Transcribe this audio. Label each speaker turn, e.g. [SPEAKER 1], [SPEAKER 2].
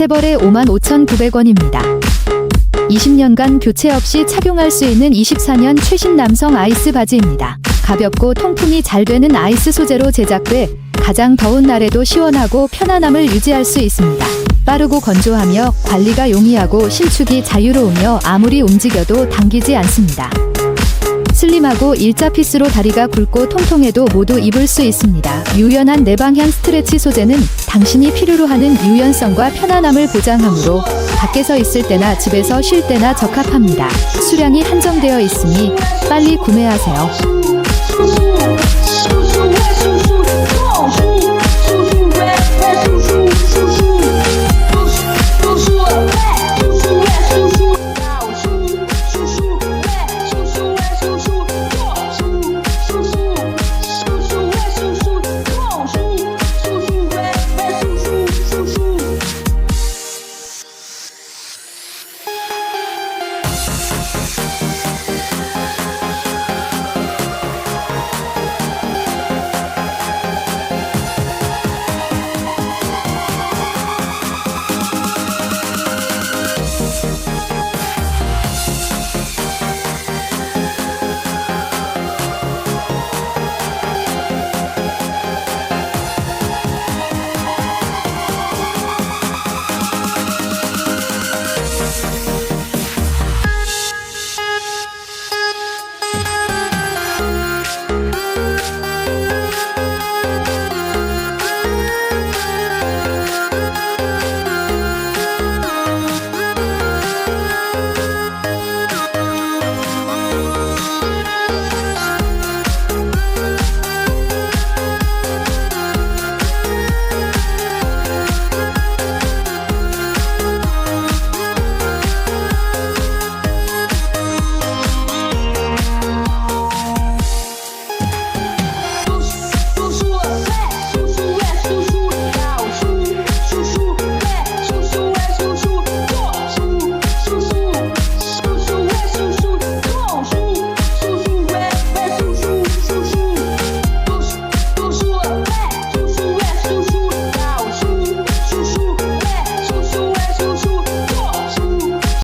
[SPEAKER 1] 체벌에 55,900원입니다. 20년간 교체 없이 착용할 수 있는 24년 최신 남성 아이스 바지입니다. 가볍고 통풍이 잘 되는 아이스 소재로 제작돼 가장 더운 날에도 시원하고 편안함을 유지할 수 있습니다. 빠르고 건조하며 관리가 용이하고 신축이 자유로우며 아무리 움직여도 당기지 않습니다. 슬림하고 일자 피스로 다리가 굵고 통통해도 모두 입을 수 있습니다. 유연한 내방향 스트레치 소재는 당신이 필요로 하는 유연성과 편안함을 보장하므로 밖에서 있을 때나 집에서 쉴 때나 적합합니다. 수량이 한정되어 있으니 빨리 구매하세요.